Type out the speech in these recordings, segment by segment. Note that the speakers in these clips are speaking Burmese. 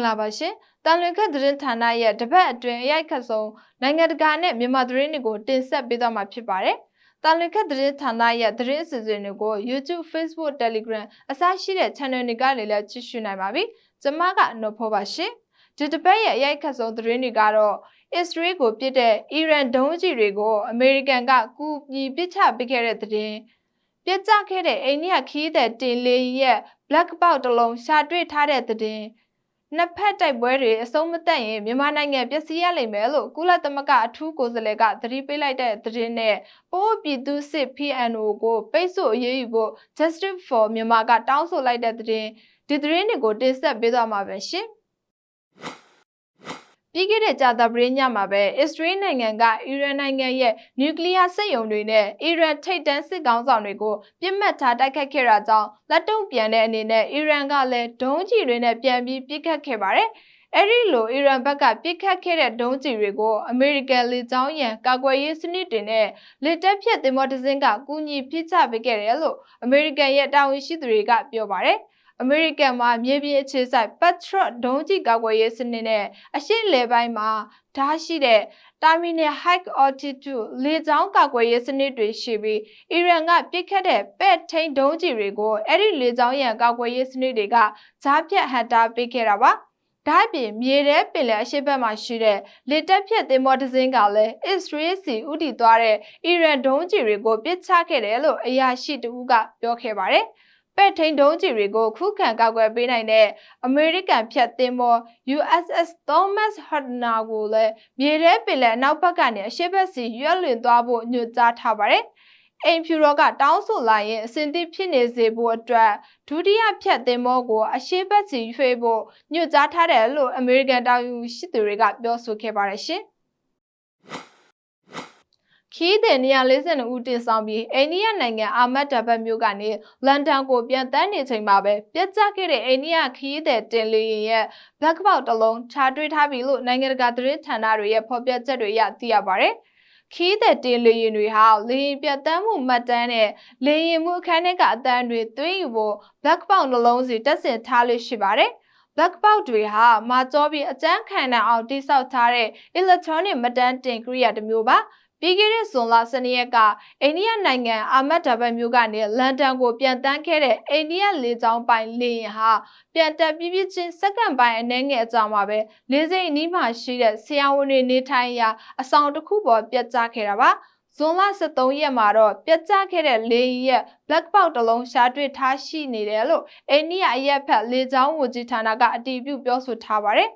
မင်္ဂလာပါရှင်။တန်လွင်ခက်သတင်းဌာနရဲ့တပတ်အတွင်းအရိုက်ခတ်ဆုံးနိုင်ငံတကာနဲ့မြန်မာသတင်းတွေကိုတင်ဆက်ပေးသွားမှာဖြစ်ပါတယ်။တန်လွင်ခက်သတင်းဌာနရဲ့သတင်းအစီအစဉ်တွေကို YouTube, Facebook, Telegram အစရှိတဲ့ channel တွေကလည်းလည်းကြည့်ရှုနိုင်ပါပြီ။ကျွန်မကအနော်ဖောပါရှင်။ဒီတပတ်ရဲ့အရိုက်ခတ်ဆုံးသတင်းတွေကတော့ Israel ကိုပြစ်တဲ့အီရန်ဒုံးကျည်တွေကိုအမေရိကန်ကကူညီပစ်ချပေးခဲ့တဲ့သတင်းပြစ်ကျခဲ့တဲ့အိန္ဒိယခီးတဲ့တင်လေးရဲ့ black box တစ်လုံးရှာတွေ့ထားတဲ့သတင်း နှစ်ဖက်တိုက်ပွဲတွေအဆုံးမသတ်ရင်မြန်မာနိုင်ငံပျက်စီးရလိမ့်မယ်လို့ကုလသမဂ္ဂအထူးကိုယ်စားလှယ်ကသတိပေးလိုက်တဲ့သတင်းနဲ့ပိုးပြည်သူစစ် PNO ကိုပိတ်ဆို့အရေးယူဖို့ Justice for Myanmar ကတောင်းဆိုလိုက်တဲ့သတင်းဒီသတင်းတွေကိုတင်ဆက်ပေးသွားမှာပဲရှင်။ ပြီးခဲ့တဲ့ကြာသပတေးညမှာပဲအစ္စရေးနိုင်ငံကအီရန်နိုင်ငံရဲ့နျူကလ িয়ার စက်ရုံတွေနဲ့အီရန်ထိပ်တန်းစစ်ကောင်းဆောင်တွေကိုပြစ်မှတ်ထားတိုက်ခိုက်ခဲ့တာကြောင့်လက်တုံ့ပြန်တဲ့အနေနဲ့အီရန်ကလည်းဒုံးကျည်တွေနဲ့ပြန်ပြီးပစ်ခတ်ခဲ့ပါတယ်။အဲဒီလိုအီရန်ဘက်ကပစ်ခတ်ခဲ့တဲ့ဒုံးကျည်တွေကိုအမေရိကန်လေကြောင်းရန်ကာကွယ်ရေးစနစ်တွေနဲ့လက်တက်ဖြတ်သင်္ဘောတစ်စင်းကကူညီပစ်ချပေးခဲ့တယ်လို့အမေရိကန်ရဲ့တာဝန်ရှိသူတွေကပြောပါတယ်။ အမေရိကန်မှာမြေပြင်အခြေစိုက် Patriot ဒုံးကျည်ကာကွယ်ရေးစနစ်နဲ့အရှိလေပိုင်းမှာဓာတ်ရှိတဲ့ Terminal High Altitude လေကြောင်းကာကွယ်ရေးစနစ်တွေရှိပြီးအီရန်ကပစ်ခတ်တဲ့ပဲ့ထိန်ဒုံးကျည်တွေကိုအဲ့ဒီလေကြောင်းရန်ကာကွယ်ရေးစနစ်တွေကဈာပြတ်ဟန်တာပေးခဲ့တာပါဒါ့အပြင်မြေထဲပင်လယ်အရှိတ်ဘက်မှာရှိတဲ့လေတက်ဖြတ်သင်္ဘောတစ်စင်းကလည်းအစ္စရေးစီဥတီသွားတဲ့အီရန်ဒုံးကျည်တွေကိုပစ်ချခဲ့တယ်လို့အရာရှိတဦးကပြောခဲ့ပါတယ်။ ပဲ့ထိန်ဒုံးကျည်တွေကိုခုခံကာကွယ်ပေးနိုင်တဲ့အမေရိကန်ဖြတ်သင်္ဘော USS Thomas Hudna ကိုလည်းမြေထဲပင်လယ်အနောက်ဘက်ကနေအရှေ့ဘက်စီရွက်လွင်သွားဖို့ညွှန်ကြားထားပါတယ်။အိမ်ဖြူတော်ကတောင်းဆိုလာရင်အစဉ်သစ်ဖြစ်နေစေဖို့အတွက်ဒုတိယဖြတ်သင်္ဘောကိုအရှေ့ဘက်စီရွှေ့ဖို့ညွှန်ကြားထားတယ်လို့အမေရိကန်တာဝန်ရှိသူတွေကပြောဆိုခဲ့ပါတယ်ရှင်။ ခီးတဲ့142ဦးတင်ဆောင်ပြီးအိန္ဒိယနိုင်ငံအာမတ်ဒဘတ်မြို့ကနေလန်ဒန်ကိုပြန်တန်းနေချိန်မှာပဲပြတ်ကျခဲ့တဲ့အိန္ဒိယခီးတဲ့တင်လေရင်ရဲ့ဘက်ပေါက်တစ်လုံးခြားတွေးထားပြီလို့နိုင်ငံတကာသတင်းဌာနတွေရဲ့ဖော်ပြချက်တွေအရသိရပါတယ်။ခီးတဲ့တင်လေရင်တွေဟာလေရင်ပြတ်တန်းမှုမှတ်တမ်းနဲ့လေရင်မှုအခန်းထဲကအတန်းတွေသွင်းယူဖို့ဘက်ပေါက်နှလုံးစီတက်ဆင်ထားလို့ရှိပါတယ်။ black box တွေဟာမာကြောပြီးအကျန်းခံနိုင်အောင်တိစောက်ထားတဲ့ electronic မတန်းတင်ကိရိယာတစ်မျိုးပါ ပြီးခဲ့တဲ့ဇွန်လ12ရက်ကအိန္ဒိယနိုင်ငံအာမတ်ဒါဘတ်မြို့ကနေလန်ဒန်ကိုပြန်တန်းခဲ့တဲ့အိန္ဒိယလေကြောင်းပိုင်လေယာဉ်ဟာပြန်တက်ပြီးပြချင်းစက္ကန့်ပိုင်းအနည်းငယ်အကြာမှာပဲလေစိတ်အနီးမှာရှိတဲ့ဆရာဝန်တွေနေထိုင်ရာအဆောင်တစ်ခုပေါ်ပြတ်ကျခဲ့တာပါဇွန်လ23ရက်မှာတော့ပြတ်ကျခဲ့တဲ့လေယာဉ်ရဲ့ black box တစ်လုံးရှားတွေ့ထားရှိနေတယ်လို့အိန္ဒိယအရက်ဖက်လေကြောင်းဝန်ကြီးဌာနကအတည်ပြုပြောဆိုထားပါတယ်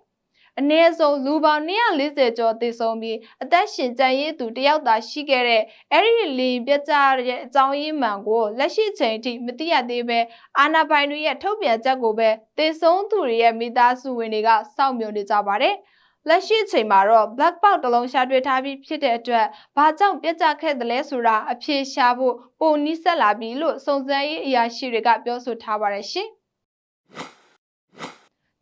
အနည်းဆုံးလူပေါင်း240ကျော်သေဆုံးပြီးအသက်ရှင်ကျန်ရည်သူတယောက်သာရှိခဲ့တဲ့အဲ့ဒီလင်ပြကြတဲ့အကြောင်းရင်းမှန်ကိုလက်ရှိချိန်ထိမသိရသေးပဲအာနာပိုင်တွေရဲ့ထုတ်ပြန်ချက်ကိုပဲသေဆုံးသူတွေရဲ့မိသားစုဝင်တွေကစောင့်မျှော်နေကြပါတယ်လက်ရှိချိန်မှာတော့ black box တလုံးရှာတွေ့ထားပြီးဖြစ်တဲ့အတွက်ဘာကြောင့်ပြက်ကျခဲ့တယ်လဲဆိုတာအဖြေရှာဖို့ပုံနီးဆက်လာပြီလို့စုံစမ်းရေးအရာရှိတွေကပြောဆိုထားပါတယ်ရှင်။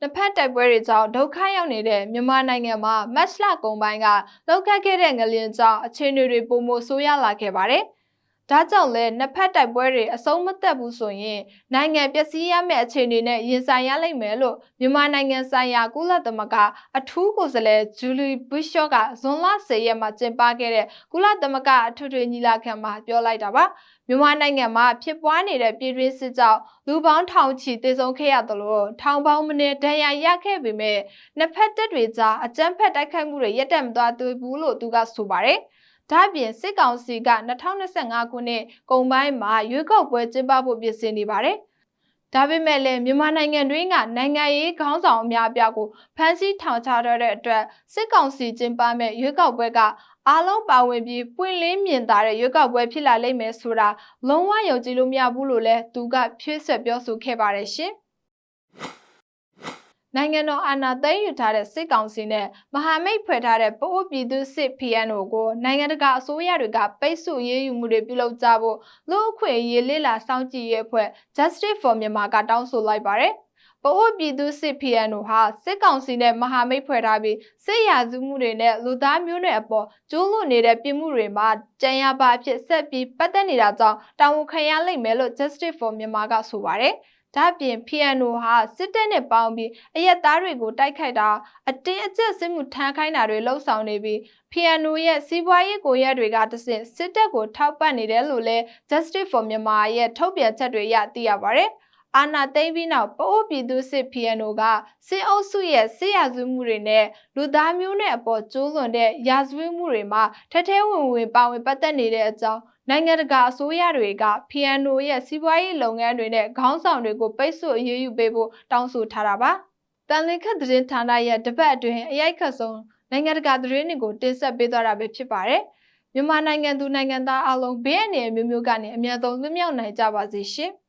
တစ်ဖက်တိုက်ပွဲတွေကြောင့်ဒုက္ခရောက်နေတဲ့မြန်မာနိုင်ငံမှာမတ်လကုန်ပိုင်းကလောက်ခတ်ခဲ့တဲ့ငလျင်ကြောင့်အခြေအနေတွေပုံမဆိုးရလာခဲ့ပါတယ်။ ဒါကြောင့်လဲနှစ်ဖက်တိုက်ပွဲတွေအဆုံးမသက်ဘူးဆိုရင်နိုင်ငံပျက်စီးရမယ့်အခြေအနေနဲ့ရင်ဆိုင်ရလိမ့်မယ်လို့မြန်မာနိုင်ငံဆိုင်ရာကုလသမဂ္ဂအထူးကိုယ်စားလှယ်ဂျူလီဘွရှော့ကဇွန်လ10ရက်မှာကျင်းပခဲ့တဲ့ကုလသမဂ္ဂအထွေထွေညီလာခံမှာပြောလိုက်တာပါ။မြန်မာနိုင်ငံမှာဖြစ်ပွားနေတဲ့ပြည်တွင်းစစ်ကြောင့်လူပေါင်းထောင်ချီသေဆုံးခဲ့ရသလိုထောင်ပေါင်းမနည်းဒဏ်ရာရခဲ့ပေမဲ့နှစ်ဖက်တပ်တွေကြားအကြမ်းဖက်တိုက်ခိုက်မှုတွေရပ်တန့်မသွားသေးဘူးလို့သူကဆိုပါတယ်။ ဒါ့အပြင်စစ်ကောင်စီက2025ခုနှစ်ကုန်ပိုင်းမှာရွေးကောက်ပွဲကျင်းပဖို့ပြင်ဆင်နေပါတယ်။ဒါပေမဲ့လည်းမြန်မာနိုင်ငံတွင်းကနိုင်ငံရေးခေါင်းဆောင်အများအပြားကိုဖမ်းဆီးထောင်ချထားတဲ့အတွက်စစ်ကောင်စီကျင်းပမဲ့ရွေးကောက်ပွဲကအားလုံးပါဝင်ပြီးပွင့်လင်းမြင်သာတဲ့ရွေးကောက်ပွဲဖြစ်လာလိမ့်မယ်ဆိုတာလုံးဝယုံကြည်လို့မရဘူးလို့လည်းသူကဖြည့်ဆွက်ပြောဆိုခဲ့ပါတယ်ရှင် နိုင်ငံတော်အာဏာသိမ်းယူထားတဲ့စစ်ကောင်စီနဲ့မဟာမိတ်ဖွဲ့ထားတဲ့ပိုးပြည်သူစစ် PNO ကိုနိုင်ငံတကာအစိုးရတွေကပိတ်ဆို့ရေးယူမှုတွေပြုလုပ်ကြဖို့လူ့အခွင့်အရေးလေ့လာစောင့်ကြည့်ရေးအဖွဲ့ Justice for Myanmar ကတောင်းဆိုလိုက်ပါတယ်။ပအိုးပြည်သူစစ် PNO ဟာစစ်ကောင်စီနဲ့မဟာမိတ်ဖွဲ့ထားပြီးစစ်ရာဇဝမှုတွေနဲ့လူသားမျိုးနွယ်အပေါ်ကျူးလွန်နေတဲ့ပြစ်မှုတွေမှာကြံရပါအဖြစ်ဆက်ပြီးပတ်သက်နေတာကြောင့်တာဝန်ခံရလိမ့်မယ်လို့ Justice for Myanmar ကဆိုပါတယ် ဒါ့အပြင် PNO ဟာစစ်တပ်နဲ့ပေါင်းပြီးအရက်သားတွေကိုတိုက်ခိုက်တာအတင်းအကျပ်စစ်မှုထမ်းခိုင်းတာတွေလှုပ်ဆောင်နေပြီး PNO ရဲ့စီးပွားရေးကိုရက်တွေကတဆင့်စစ်တပ်ကိုထောက်ပံ့နေတယ်လို့လည်း Justice for Myanmar ရဲ့ထုတ်ပြန်ချက်တွေအရသိရပါဗျ။အာနာသိမ့်ပြီးနောက်ပအိုးပြည်သူစစ် PNO ကစစ်အုပ်စုရဲ့စစ်ရာဇဝတ်မှုတွေနဲ့လူသားမျိုးနဲ့အပေါ်ကျူးလွန်တဲ့ရာဇဝတ်မှုတွေမှာထထဲဝင်ဝင်ပါဝင်ပတ်သက်နေတဲ့အကြောင်း နိုင်ငံတကာအစိုးရတွေက PNO ရဲ့စီးပွားရေးလုပ်ငန်းတွေနဲ့ခေါင်းဆောင်တွေကိုပိတ်ဆို့အရေးယူပေးဖို့တောင်းဆိုထားတာပါ။တန်လင်းခတ်သတင်းဌာနရဲ့တပတ်အတွင်းအရိုက်ခတ်ဆုံးနိုင်ငံတကာသတင်းတွေကိုတင်ဆက်ပေးသွားတာပဲဖြစ်ပါတယ်။မြန်မာနိုင်ငံသူနိုင်ငံသားအလုံးဘေးအန္တရာယ်မျိုးမျိုးကနေအများဆုံးလွတ်မြောက်နိုင်ကြပါစေရှင်။